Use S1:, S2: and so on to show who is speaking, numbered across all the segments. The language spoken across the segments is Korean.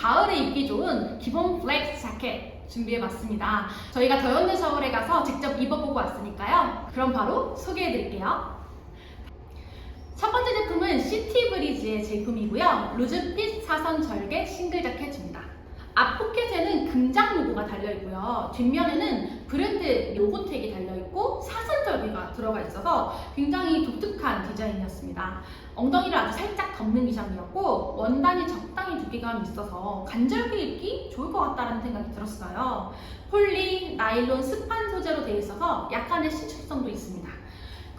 S1: 가을에 입기 좋은 기본 플렉스 자켓 준비해봤습니다. 저희가 더현대 서울에 가서 직접 입어보고 왔으니까요. 그럼 바로 소개해드릴게요. 첫 번째 제품은 시티 브리즈의 제품이고요. 루즈핏 사선 절개 싱글 자켓입니다. 앞 포켓에는 금장 로고가 달려있고요. 뒷면에는 브랜드 로고 택이 달려있고 사선 절개가 들어가 있어서 굉장히 독특한 디자인이었습니다. 엉덩이를 아주 살짝 덮는 기장이었고 원단이 적당히 두께감이 있어서 간절기 입기 좋을 것 같다는 생각이 들었어요. 폴리, 나일론, 스판 소재로 되어 있어서 약간의 신축성도 있습니다.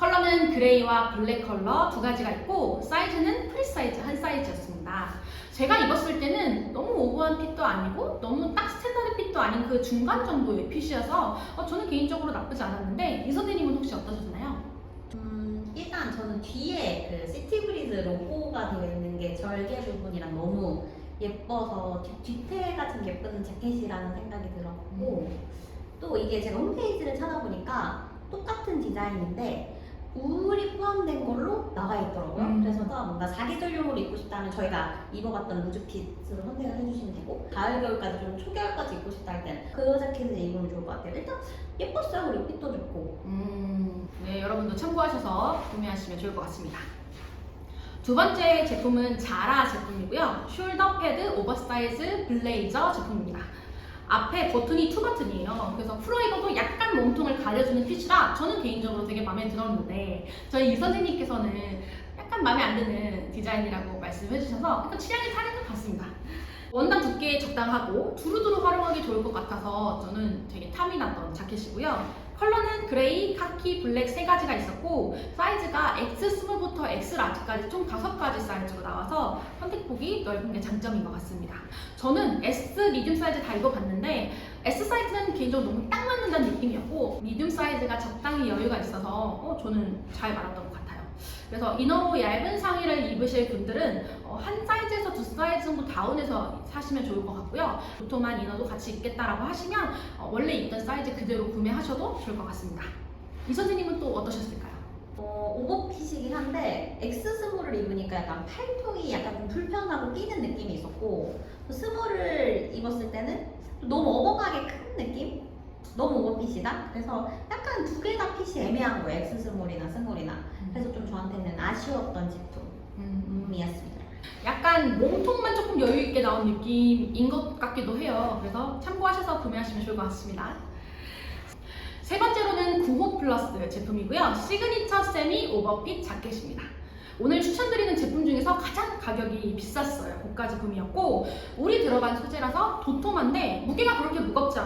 S1: 컬러는 그레이와 블랙 컬러 두 가지가 있고 사이즈는 프리 사이즈 한 사이즈였습니다. 제가 입었을 때는 너무 오버한 핏도 아니고 너무 딱 스탠다드 핏도 아닌 그 중간 정도의 핏이어서 어, 저는 개인적으로 나쁘지 않았는데 이 선생님은 혹시 어떠셨나요?
S2: 음, 일단 저는 뒤에 그 시티브리즈 로고가 되어 있는 게 절개 부분이랑 너무 예뻐서 뒤- 디테일가 좀 예쁜 자켓이라는 생각이 들었고 또 이게 제가 홈페이지를 찾아보니까 똑같은 디자인인데 울이 포함된 걸로 나와 있더라고요.
S1: 음.
S2: 그래서 뭔가 사계절용으로 입고 싶다면 저희가 입어봤던 루즈핏으로 선택을 해주시면 되고 가을 겨울까지 좀 초겨울까지 입고 싶다 할 때는 그 자켓을 입으면 좋을 것 같아요. 일단 예뻤어요. 그리고 핏도 좋고
S1: 음, 네, 여러분도 참고하셔서 구매하시면 좋을 것 같습니다. 두 번째 제품은 자라 제품이고요. 숄더 패드 오버사이즈 블레이저 제품입니다. 앞에 버튼이 투 버튼이에요. 그래서 입어도 약간 몸통을 가려주는 핏이라 저는 개인적으로 되게 마음에 들었는데 저희 이 선생님께서는 약간 마음에 안 드는 디자인이라고 말씀해 주셔서 약간 취향이 다른 것 같습니다. 원단 두께 적당하고 두루두루 활용하기 좋을 것 같아서 저는 되게 탐이 났던 자켓이고요. 컬러는 그레이, 카키, 블랙 세 가지가 있었고 사이즈가 X 스몰부터 X 라지까지 총 다섯 가지 사이즈로 나와서 선택폭이 넓은 게 장점인 것 같습니다. 저는 S, 미디움 사이즈 다 입어봤는데 S 사이즈는 개인적으로 너무 딱 맞는다는 느낌이었고 미디움 사이즈가 적당히 여유가 있어서 어, 저는 잘 맞았던 것 같아요. 그래서 이너로 얇은 상의를 입으실 분들은 어, 한 사이즈에서 두 사이즈 정도 다운해서 사시면 좋을 것 같고요. 도톰한 이너도 같이 입겠다라고 하시면 어, 원래 입던 사이즈 그대로 구매하셔도 좋을 것 같습니다. 이 선생님은 또 어떠셨을까요?
S2: 어, 오버핏이긴 한데 X 스몰을 입으니까 약간 팔통이 약간 좀 불편하고 끼는 느낌이 있었고 또 스몰을 입었을 때는 또 너무 어벙하게 큰 느낌? 너무 오버핏이다? 그래서 약간 두 개 다 핏이 애매한 거예요 X 스몰이나 스몰이나 그래서 좀 저한테는 아쉬웠던
S1: 음,
S2: 제품이었습니다
S1: 약간 몸통만 조금 여유 있게 나온 느낌인 것 같기도 해요. 그래서 참고하셔서 구매하시면 좋을 것 같습니다. 세 번째로는 9호 플러스 제품이고요. 시그니처 세미 오버핏 자켓입니다. 오늘 추천드리는 제품 중에서 가장 가격이 비쌌어요. 고가 제품이었고 울이 들어간 소재라서 도톰한데 무게가 그렇게 무겁지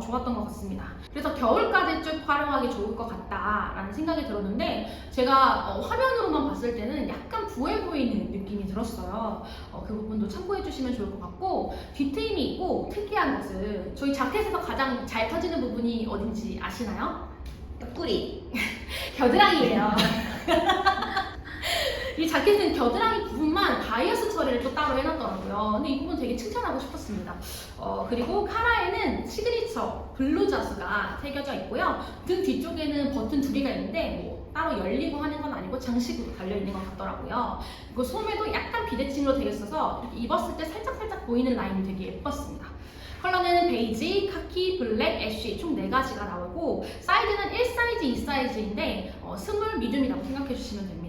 S1: 좋았던 것 같습니다. 그래서 겨울까지 쭉 활용하기 좋을 것 같다라는 생각이 들었는데 제가 어, 화면으로만 봤을 때는 약간 부해 보이는 느낌이 들었어요. 어, 그 부분도 참고해 주시면 좋을 것 같고 뒤트임이 있고 특이한 것은 저희 자켓에서 가장 잘 터지는 부분이 어딘지 아시나요?
S2: 옆구리
S1: 겨드랑이에요. 이 자켓은 겨드랑이 부분만 바이어스 처리를 또 따로 해놨더라고요. 근데 이 부분 되게 칭찬하고 싶었습니다. 어, 그리고 카라에는 시그니처 블루자스가 새겨져 있고요. 등 뒤쪽에는 버튼 두 개가 있는데 뭐 따로 열리고 하는 건 아니고 장식으로 달려있는 것 같더라고요. 그리고 소매도 약간 비대칭으로 되어 있어서 입었을 때 살짝살짝 보이는 라인이 되게 예뻤습니다. 컬러는 베이지, 카키, 블랙, 애쉬 총 4가지가 나오고 사이즈는 1사이즈, 2사이즈인데 어, 스몰, 미디움이라고 생각해 주시면 됩니다.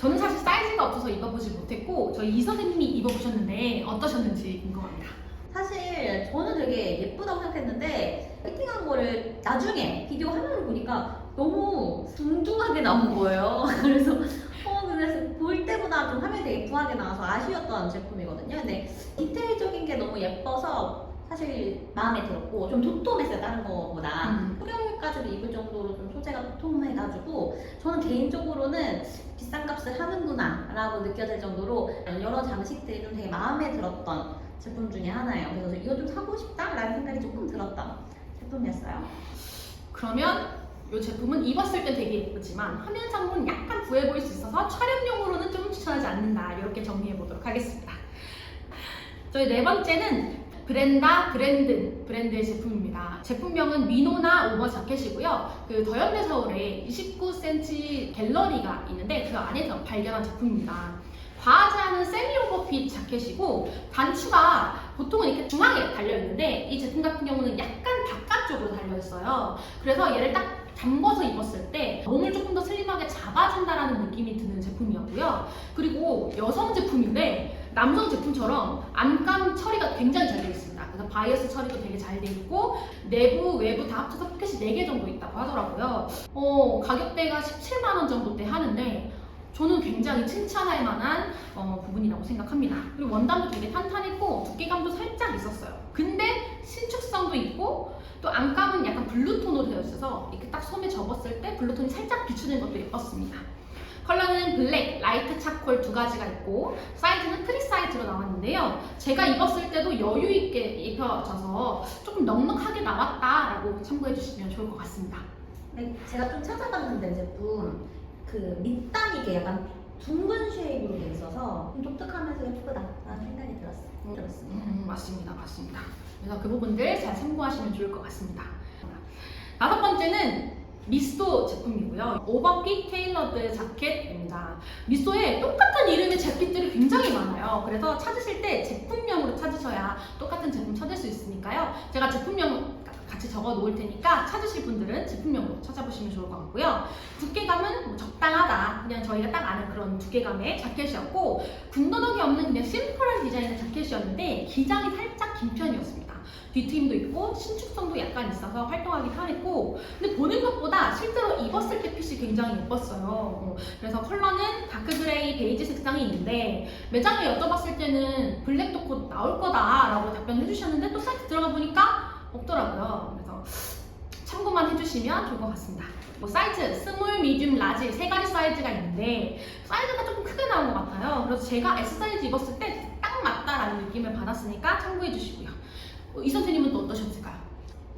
S1: 저는 사실 사이즈가 없어서 입어보지 못했고 저희 이 선생님이 입어보셨는데 어떠셨는지 궁금합니다.
S2: 사실 저는 되게 예쁘다고 생각했는데 피팅한 거를 나중에 비디오 화면을 보니까 너무 둥둥하게 나온 거예요. 그래서 어 그래서 볼 때보다 좀 화면이 되게 부하게 나와서 아쉬웠던 제품이거든요. 근데 디테일적인 게 너무 예뻐서 사실 마음에 들었고 좀 도톰했어요 다른 거보다
S1: 음.
S2: 흑역까지도 입을 정도로 좀 소재가 도톰해가지고 저는 개인적으로는 비싼 값을 하는구나 라고 느껴질 정도로 여러 장식들이 좀 되게 마음에 들었던 제품 중에 하나예요 그래서 이거 좀 사고 싶다 라는 생각이 조금 들었던 제품이었어요
S1: 그러면 이 제품은 입었을 때 되게 예쁘지만 화면상으로는 약간 부해 보일 수 있어서 촬영용으로는 좀 추천하지 않는다 이렇게 정리해 보도록 하겠습니다. 저희 네 번째는 브렌다 브랜든 브랜드의 제품입니다. 제품명은 미노나 오버 자켓이고요. 그 더현대 서울에 29cm 갤러리가 있는데 그 안에서 발견한 제품입니다. 바하지하는 세미 오버핏 자켓이고 단추가 보통은 이렇게 중앙에 달려 있는데 이 제품 같은 경우는 약간 바깥쪽으로 달려 있어요. 그래서 얘를 딱 잠궈서 입었을 때 몸을 조금 더 슬림하게 잡아준다라는 느낌이 드는 제품이었고요. 그리고 여성 제품인데 남성 제품처럼 안감 처리가 굉장히 잘 되어 있습니다. 그래서 바이어스 처리도 되게 잘돼 있고 내부 외부 다 합쳐서 포켓이 4개 정도 있다고 하더라고요. 어, 가격대가 17만 원 정도대 하는데 저는 굉장히 칭찬할 만한 어, 부분이라고 생각합니다. 그리고 원단도 되게 탄탄했고 두께감도 살짝 있었어요. 근데 신축성도 있고 또 안감은 약간 블루톤으로 되어 있어서 이렇게 딱 손에 접었을 때 블루톤이 살짝 비추는 것도 예뻤습니다. 컬러는 블랙, 라이트 차콜 두 가지가 있고 사이즈는 프리 사이즈로 나왔는데요. 제가 입었을 때도 여유 있게 입혀져서 조금 넉넉하게 나왔다라고 참고해 주시면 좋을 것 같습니다.
S2: 네, 제가 좀 찾아봤는데 제품 그 밑단이 이게 약간 둥근 쉐입으로 돼 있어서 좀 독특하면서 예쁘다라는 생각이 들었어요. 들었습니다.
S1: 음, 맞습니다, 맞습니다. 그래서 그 부분들 잘 참고하시면 좋을 것 같습니다. 다섯 번째는 미소 제품이고요. 오버핏 테일러드 자켓입니다. 미소에 똑같은 이름의 재킷들이 굉장히 많아요. 그래서 찾으실 때 제품명으로 찾으셔야 똑같은 제품 찾을 수 있으니까요. 제가 제품명 같이 적어 놓을 테니까 찾으실 분들은 제품명으로 찾아보시면 좋을 것 같고요. 두께감은 뭐 적당 그냥 저희가 딱 아는 그런 두께감의 자켓이었고 군더더기 없는 그냥 심플한 디자인의 자켓이었는데 기장이 살짝 긴 편이었습니다. 뒤트임도 있고 신축성도 약간 있어서 활동하기 편했고 근데 보는 것보다 실제로 입었을 때 핏이 굉장히 예뻤어요. 어, 그래서 컬러는 다크 그레이 베이지 색상이 있는데 매장에 여쭤봤을 때는 블랙도 곧 나올 거다라고 답변을 해주셨는데 또 사이트 들어가 보니까 없더라고요. 그래서 참고만 해주시면 좋을 것 같습니다. 뭐 사이즈 스몰, 미디움, 라지 세 가지 사이즈가 있는데 사이즈가 조금 크게 나온 것 같아요. 그래서 제가 S 사이즈 입었을 때 딱 맞다라는 느낌을 받았으니까 참고해 주시고요. 어, 이 선생님은 또 어떠셨을까요?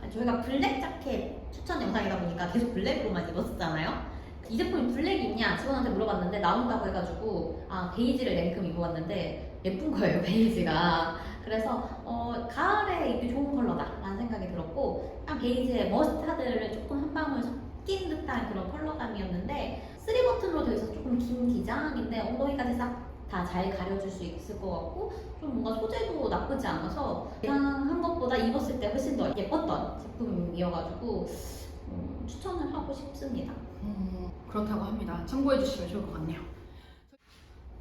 S2: 아, 저희가 블랙 자켓 추천 영상이다 보니까 계속 블랙으로만 입었었잖아요. 이 제품이 블랙 입냐 직원한테 물어봤는데 나온다고 해가지고 아 베이지를 냉큼 입어봤는데 예쁜 거예요 베이지가. 그래서 어, 가을에 입기 좋은 컬러다라는 생각이 들었고 베이지에 머스타드를 조금 한 방울 섞인 듯한 그런 컬러감이었는데 쓰리 버튼으로 되어 있어서 조금 긴 기장인데 엉덩이까지 싹 다 잘 가려줄 수 있을 것 같고 좀 뭔가 소재도 나쁘지 않아서 예상한 것보다 입었을 때 훨씬 더 예뻤던 제품이어가지고 음, 추천을 하고 싶습니다.
S1: 음, 그렇다고 합니다. 참고해 주시면 좋을 것 같네요.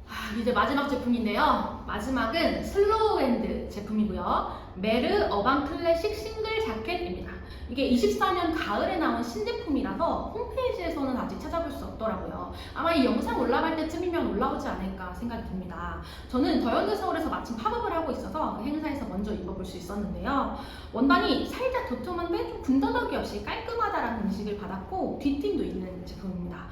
S1: 아, 이제 마지막 제품인데요. 마지막은 슬로우핸드 제품이고요. 메르 어반 클래식 싱글 자켓입니다. 이게 24년 가을에 나온 신제품이라서 홈페이지에서는 아직 찾아볼 수 없더라고요. 아마 이 영상 올라갈 때쯤이면 올라오지 않을까 생각이 듭니다. 저는 더현대 서울에서 마침 팝업을 하고 있어서 그 행사에서 먼저 입어볼 수 있었는데요. 원단이 살짝 도톰한데 좀 군더더기 없이 깔끔하다라는 인식을 받았고 뒤팀도 있는 제품입니다.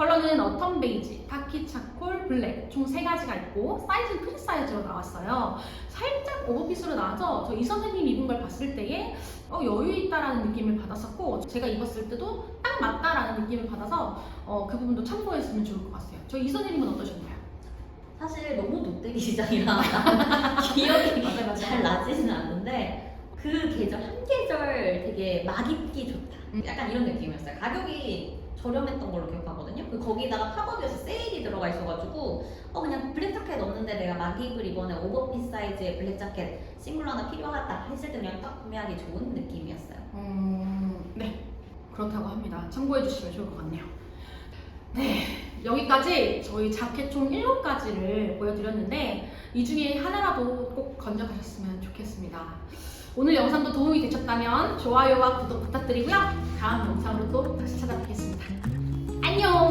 S1: 컬러는 어텀 베이지, 타키 차콜, 블랙 총세 가지가 있고 사이즈는 프리 사이즈로 나왔어요. 살짝 오버핏으로 나와서 저 이 선생님 입은 걸 봤을 때에 어, 여유 있다라는 느낌을 받았었고 제가 입었을 때도 딱 맞다라는 느낌을 받아서 어, 그 부분도 참고했으면 좋을 것 같아요. 저 이 선생님은 어떠셨나요?
S2: 사실 너무 돗대기 시장이라 기억이
S1: 맞아요, 맞아요.
S2: 잘 나지는 않는데 그 계절 한 계절 되게 막 입기 좋다.
S1: 음.
S2: 약간 이런 느낌이었어요. 가격이 저렴했던 걸로 기억하거든요. 그 거기다가 팝업이어서 세일이 들어가 있어가지고 어 그냥 블랙 자켓 없는데 내가 막 입을 이번에 오버핏 사이즈의 블랙 자켓 싱글 하나 필요하다 했을 때 그냥 딱 구매하기 좋은 느낌이었어요.
S1: 음, 네. 그렇다고 합니다. 참고해 주시면 좋을 것 같네요. 네. 여기까지 저희 자켓 총 7가지를 보여드렸는데 이 중에 하나라도 꼭 건져가셨으면 좋겠습니다. 오늘 영상도 도움이 되셨다면 좋아요와 구독 부탁드리고요. 다음 영상으로 또 다시 찾아뵙겠습니다. 안녕!